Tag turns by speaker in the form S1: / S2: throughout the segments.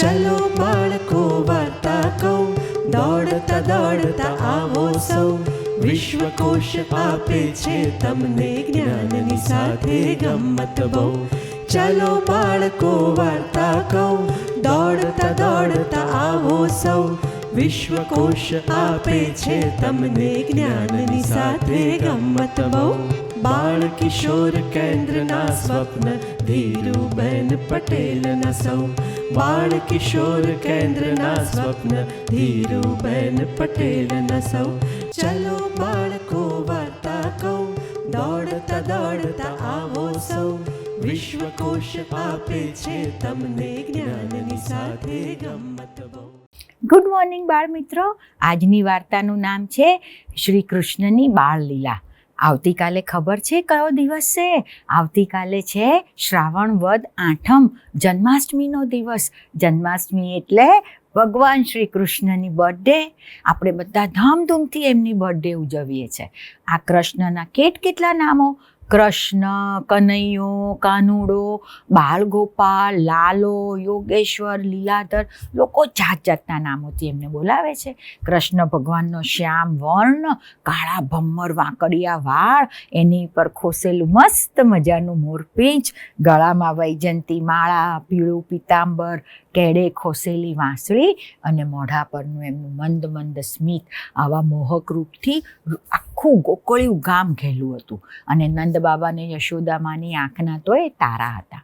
S1: ચલો બાળકો વાર્તા કહું. દોડતા દોડતા આવો સૌ. વિશ્વકોશ આપે છે તમને જ્ઞાનની સાથે ગમત બહુ. ચલો બાળકો વાર્તા કહું. દોડતા દોડતા આવો સૌ. વિશ્વકોશ આપે છે તમને જ્ઞાનની સાથે ગમત બહુ. બાળ કિશોર કેન્દ્રના સ્વપ્ન ધીરુબેન પટેલના સૌ બાળ કિશોર કેન્દ્રના સ્વપ્ન ધીરુબેન પટેલના સૌ ચલો બાળકો વાર્તા કહું દોડતા દોડતા આવો સૌ વિશ્વકોશ આપે છે તમને જ્ઞાનની સાથે ગમત બહુ
S2: ગુડ મોર્નિંગ બાળ મિત્રો આજની વાર્તાનું નામ છે શ્રી કૃષ્ણની બાળ લીલા આવતીકાલે ખબર છે કયો દિવસ છે? આવતીકાલે છે શ્રાવણ વદ આઠમ, જન્માષ્ટમીનો દિવસ. જન્માષ્ટમી એટલે ભગવાન શ્રી કૃષ્ણની બર્થડે આપણે બધા ધામધૂમથી એમની બર્થડે ઉજવીએ છીએ. આ કૃષ્ણના કેટ કેટલા નામો? કૃષ્ણ, કનૈયો, કાનુડો, બાળગોપાલ, લાલો, યોગેશ્વર, લીલાધર લોકો જાત જાતના નામોથી એમને બોલાવે છે. કૃષ્ણ ભગવાનનો શ્યામ વર્ણ, કાળા ભમ્મર વાંકડિયા વાળ, એની પર ખોસેલું મસ્ત મજાનું મોરપીંચ, ગળામાં વૈજંતી માળા, પીળું પિતાંબર કેડે ખોસેલી વાંસળી અને મોઢા પરનું એમનું મંદ મંદ સ્મિત આવા મોહક રૂપથી આખું ગોકળિયું ગામ ઘેલું હતું. અને નંદ બાબાને યશોદામાની આંખના તો એ તારા હતા.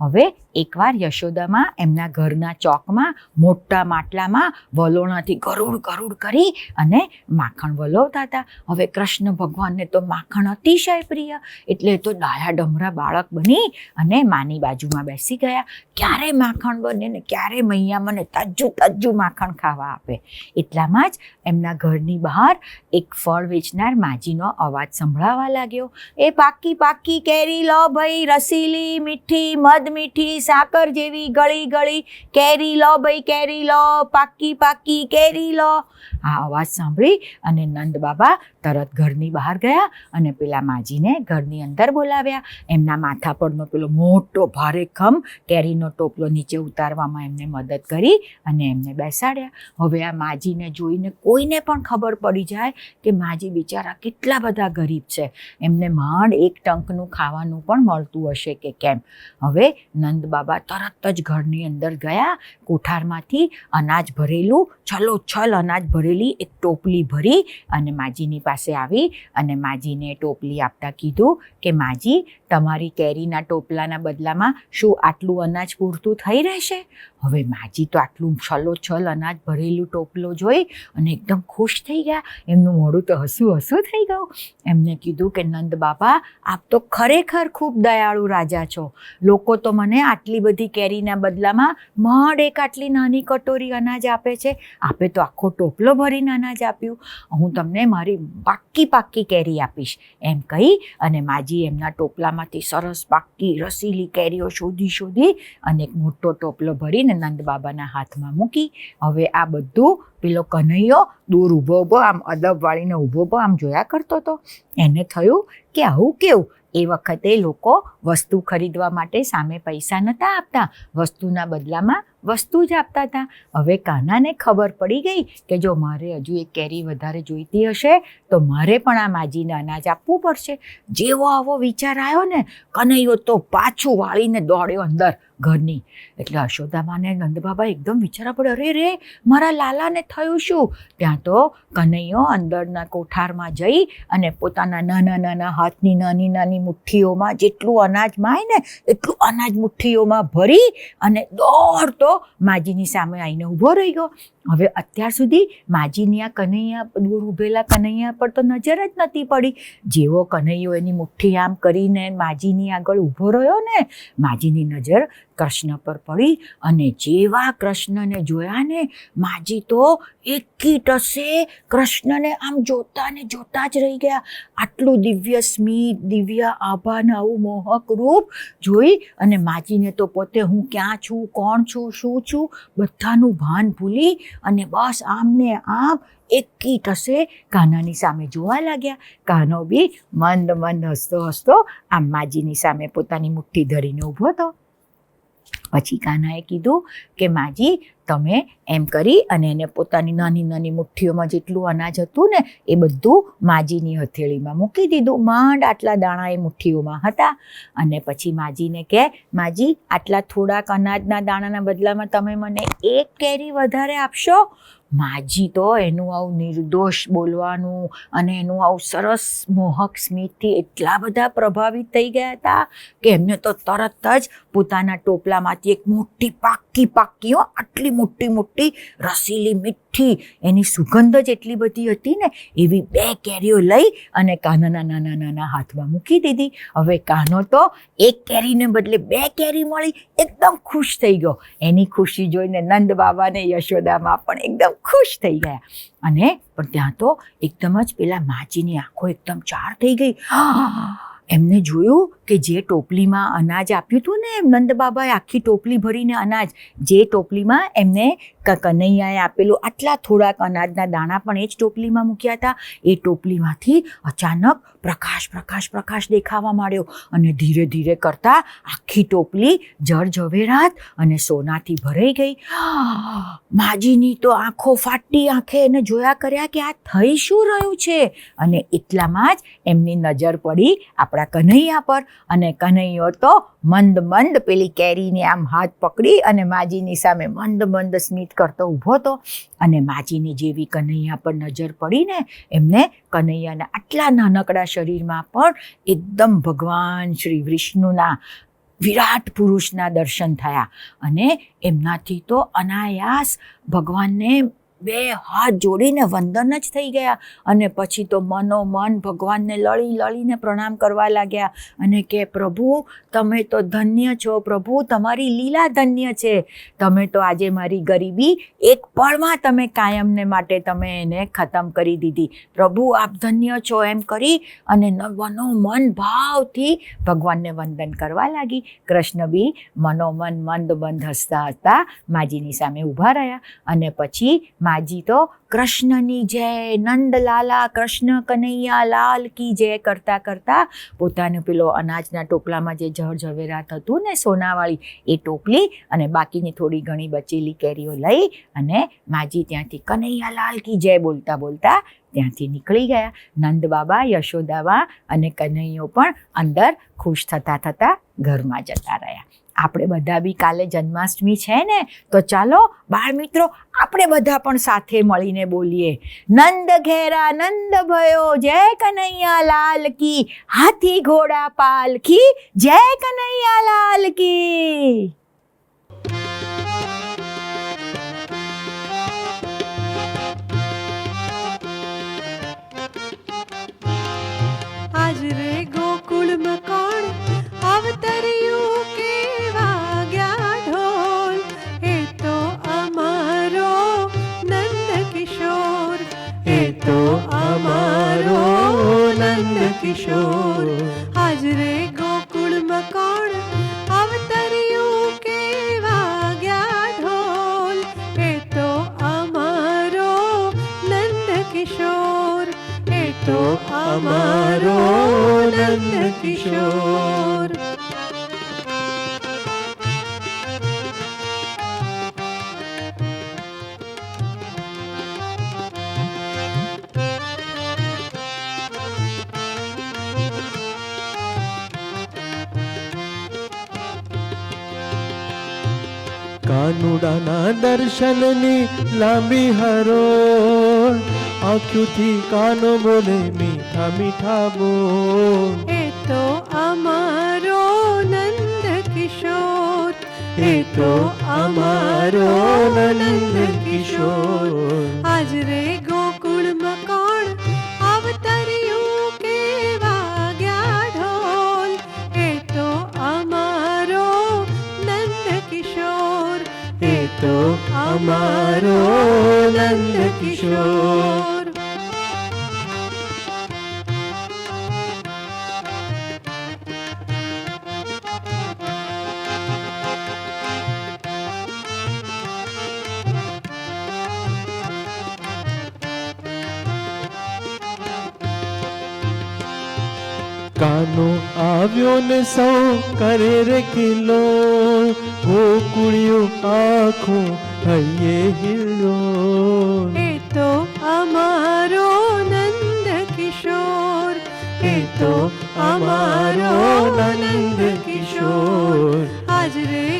S2: હવે એકવાર યશોદામાં એમના ઘરના ચોકમાં મોટા માટલામાં વલોણાથી ગરુડ ગરુડ કરી અને માખણ વલોવતા હતા. હવે કૃષ્ણ ભગવાનને તો માખણ અતિશય પ્રિય. એટલે તો ડાયા ડમરા બાળક બની અને માની બાજુમાં બેસી ગયા. ક્યારે માખણ બને ને ક્યારે મૈયા મને તાજું તાજું માખણ ખાવા આપે. એટલામાં જ એમના ઘરની બહાર એક ફળ વેચનાર માજીનો અવાજ સંભળાવા લાગ્યો. એ પાકી પાકી કેરી લો ભાઈ, રસીલી મીઠી, મધ મીઠી, સાકર જેવી ગળી ગળી. કેરી લો ભાઈ, કેરી લો પાકી પાકી કેરી લો. આ અવાજ સાંભળી અને નંદ બાબા તરત ઘરની બહાર ગયા અને પેલા માજીને ઘરની અંદર બોલાવ્યા. એમના માથા પરનો પેલો મોટો ભારે ખમ કેરીનો ટોપલો નીચે ઉતારવામાં એમને મદદ કરી અને એમને બેસાડ્યા. હવે આ માજીને જોઈને કોઈને પણ ખબર પડી જાય કે માજી બિચારા કેટલા બધા ગરીબ છે. એમને માંડ એક ટંકનું ખાવાનું પણ મળતું હશે કે કેમ? હવે નંદ બાબા તરત જ ઘરની અંદર ગયા. કોઠારમાંથી અનાજ ભરેલું છલો છલ અનાજ ભરેલી એક ટોપલી ભરી અને માજીની પાસે આવી અને માજીને ટોપલી આપતા કીધું કે માજી, તમારી કેરીના ટોપલાના બદલામાં શું આટલું અનાજ પૂરતું થઈ રહેશે? હવે માજી તો આટલું છલો છલ અનાજ ભરેલું ટોપલો જોઈ અને એકદમ ખુશ થઈ ગયા. એમનું મોઢું તો હસું હસું થઈ ગયું. એમને કીધું કે, નંદ બાબા આપ તો ખરેખર ખૂબ દયાળુ રાજા છો. લોકો તો મને આટલી બધી કેરીના બદલામાં મડ એક આટલી નાની કટોરી અનાજ આપે છે. આપે તો આખો ટોપલો ભરીને અનાજ આપ્યું. હું તમને મારી પાક્કી પાક્કી કેરી આપીશ. એમ કહી અને માજી એમના ટોપલામાંથી સરસ પાક્કી રસીલી કેરીઓ શોધી શોધી અને એક મોટો ટોપલો ભરીને નંદ બાબાના હાથમાં મૂકી. હવે આ બધું પેલો કનૈયો દૂર ઊભો ઊભો આમ અદબ વાળીને ઊભો ઊભો આમ જોયા કરતો હતો એને થયું કે આવું કેવું? એ વખતે લોકો વસ્તુ ખરીદવા માટે સામે પૈસા નહોતા આપતા. વસ્તુના બદલામાં વસ્તુ જ આપતા હતા. હવે કાનાને ખબર પડી ગઈ કે જો મારે હજુ એક કેરી વધારે જોઈતી હશે, તો મારે પણ આ માજીને અનાજ આપવું પડશે. જેવો આવો વિચાર આવ્યો ને, કનૈયો તો પાછું વાળીને દોડ્યો અંદર ઘરની. એટલે અશોધામાને નંદબાબા એકદમ વિચારા પડે અરે રે, મારા લાલાને થયું શું? ત્યાં તો કનૈયો અંદરના કોઠારમાં જઈ અને પોતાના નાના નાના હાથની નાની નાની મુઠ્ઠીઓમાં જેટલું અનાજ માય ને, એટલું અનાજ મુઠ્ઠીઓમાં ભરી અને દોડતો માજીની સામે આવીને ઊભો રહી ગયો. હવે અત્યાર સુધી માજીની આ કનૈયા દૂર ઊભેલા કનૈયા પર તો નજર જ નથી પડી. જેવો કનૈયો એની મુઠ્ઠી આમ કરીને માજીની આગળ ઊભો રહ્યો ને, માજીની નજર કૃષ્ણ પર પડી અને જેવા કૃષ્ણને જોયા ને, માજી તો એકી ટસે કૃષ્ણને આમ જોતા ને જોતા જ રહી ગયા. આટલું દિવ્ય સ્મિત, દિવ્ય આભાન, આવું મોહક રૂપ જોઈ અને માજીને તો પોતે હું ક્યાં છું, કોણ છું, શું છું, બધાનું ભાન ભૂલી અને બસ આમ ને આમ એકી ટસે કાનાની સામે જોવા લાગ્યા. કાનો બી મંદ મંદ, હસતો હસતો આમ માજીની સામે પોતાની મુઠ્ઠી ધરીને ઊભો હતો. પછી કાનાએ કીધું કે માજી તમે એમ કરી અને એને પોતાની નાની નાની મુઠ્ઠીઓમાં જેટલું અનાજ હતું ને, એ બધું માજીની હથેળીમાં મૂકી દીધું. માંડ આટલા દાણા એ મુઠ્ઠીઓમાં હતા અને પછી માજીને કહે માજી, આટલા થોડાક અનાજના દાણાના બદલામાં તમે મને એક કેરી વધારે આપશો? માજી તો એનું આવું નિર્દોષ બોલવાનું અને એનું આવું સરસ મોહક સ્મિતથી એટલા બધા પ્રભાવિત થઈ ગયા હતા કે એમને તો તરત જ પોતાના ટોપલામાંથી એક મોટી પાકી પાકીઓ આટલી મોટી મોટી રસીલી મીઠી, એની સુગંધ જ એટલી બધી હતી ને, એવી બે કેરીઓ લઈ અને કાનાના નાના નાના હાથમાં મૂકી દીધી. હવે કાનો તો એક કેરીને બદલે બે કેરી મળી, એકદમ ખુશ થઈ ગયો. એની ખુશી જોઈને નંદ બાબાને યશોદામાં પણ એકદમ ખુશ થઈ ગયા. અને પણ ત્યાં તો એકદમ જ પેલા માજીની આંખો એકદમ ચાર થઈ ગઈ. એમને જોયું કે જે ટોપલીમાં અનાજ આપ્યું હતું ને નંદ બાબાએ આખી ટોપલી ભરીને અનાજ, જે ટોપલીમાં એમને કનૈયાએ આપેલું, આટલા થોડાક અનાજના દાણા પણ એ જ ટોપલીમાં મૂક્યા હતા. એ ટોપલીમાંથી અચાનક પ્રકાશ પ્રકાશ પ્રકાશ દેખાવા માંડ્યો અને ધીરે ધીરે કરતાં આખી ટોપલી જળ ઝવેરાત અને સોનાથી ભરાઈ ગઈ. માજીની તો આંખો ફાટી આંખે એને જોયા કર્યા કે આ થઈ શું રહ્યું છે? અને એટલામાં જ એમની નજર પડી આપણા કન્હૈયા પર અને કન્હૈયો તો મંદ મંદ પેલી કેરીને આમ હાથ પકડી અને માજીની સામે મંદ મંદ સ્મિત કરતો ઊભો હતો. અને માજીની જેવી કન્હૈયા પર નજર પડીને એમને કન્હૈયાના આટલા નાનકડા શરીરમાં પણ એકદમ ભગવાન શ્રી વિષ્ણુના વિરાટ પુરુષના દર્શન થયા. અને એમનાથી તો અનાયાસ ભગવાનને બે હાથ જોડીને વંદન જ થઈ ગયા અને પછી તો મનોમન ભગવાનને લળી લળીને પ્રણામ કરવા લાગ્યા અને કે, પ્રભુ, તમે તો ધન્ય છો. પ્રભુ, તમારી લીલા ધન્ય છે. તમે તો આજે મારી ગરીબી એક પળમાં તમે કાયમને માટે તમે એને ખતમ કરી દીધી. પ્રભુ, આપ ધન્ય છો એમ કરી અને મનોમન મન ભાવથી ભગવાનને વંદન કરવા લાગી. કૃષ્ણ બી મનોમન મંદ બંધ હસતા હસતા માજીની સામે ઊભા રહ્યા અને પછી માજી તો કૃષ્ણની જય, નંદલાલા, કૃષ્ણ કનૈયા, લાલ કી જય કરતા કરતા પોતાનું પેલો અનાજના ટોપલામાં જે જળ ઝવેરાત હતું ને સોનાવાળી, એ ટોપલી અને બાકીની થોડી ઘણી બચેલી કેરીઓ લઈ અને માજી ત્યાંથી કનૈયા, લાલ કી જય બોલતા બોલતા ત્યાંથી નીકળી ગયા. નંદ બાબા યશોદાબા અને કનૈયો પણ અંદર ખુશ થતા થતા ઘરમાં જતા રહ્યા. આપણે બધા બી કાલે જન્માષ્ટમી છે ને, તો ચાલો બાળ મિત્રો આપણે બધા પણ સાથે મળીને બોલીએ. નંદ ઘેરા નંદ ભયો, જય કનૈયા લાલ કી. હાથી ઘોડા પાલખી જય કનૈયા લાલ કી.
S1: આજ રે ગોકુળ કોણ અમારો નંદ કિશોર
S3: કાનુડાના દર્શનની લાંબી હરોળ આંખોથી કાનો બોલે મીઠા મીઠા બોલ
S1: એ તો અમારો નંદ કિશોર એ તો અમારો નંદ કિશોર આજ રે ગોકુળમાં કોણ અમારો નંદ કિશોર
S3: કાનો આવ્યો ને સૌ કરે રે કિલો ગોકુળિયું આખું હૈયે હિલ્લો
S1: એ તો અમારો નંદ કિશોર. એ તો અમારો નંદ કિશોર. આજ રે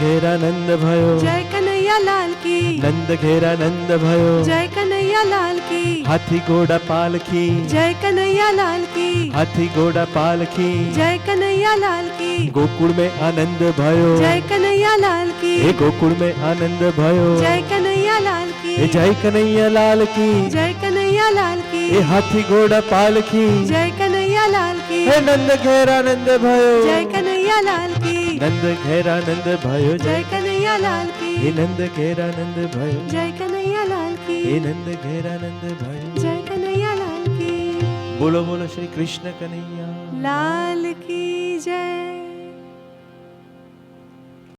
S3: घेरा नंद भयो
S1: जय कन्हैया लाल की
S3: नंद घेरा नंद भयो
S1: जय कन्हैया लाल की
S3: हाथी घोड़ा पालखी
S1: जय कन्हैया लाल की
S3: हाथी घोड़ा पालखी
S1: जय कन्हैया लाल की
S3: गोकुल में आनंद भयो
S1: जय कन्हैया लाल
S3: की गोकुल में आनंद भयो
S1: जय कन्हैया लाल
S3: की जय कन्हैया लाल की
S1: जय कन्हैया लाल
S3: की हाथी घोड़ा
S1: पालखी जय कन्हैया लाल
S3: की नंद घेरा नंद भयो
S1: जय कन्हैया लाल की
S3: નંદ ઘેરા નંદ ભયો
S1: જય કનૈયા લાલ કી
S3: હે નંદ ઘેરા નંદ ભયો
S1: જય કનૈયા લાલ કી
S3: હે નંદ ઘેરા નંદ ભયો
S1: જય કનૈયા લાલ કી
S3: બોલો બોલો શ્રી કૃષ્ણ કનૈયા
S1: લાલ કી જય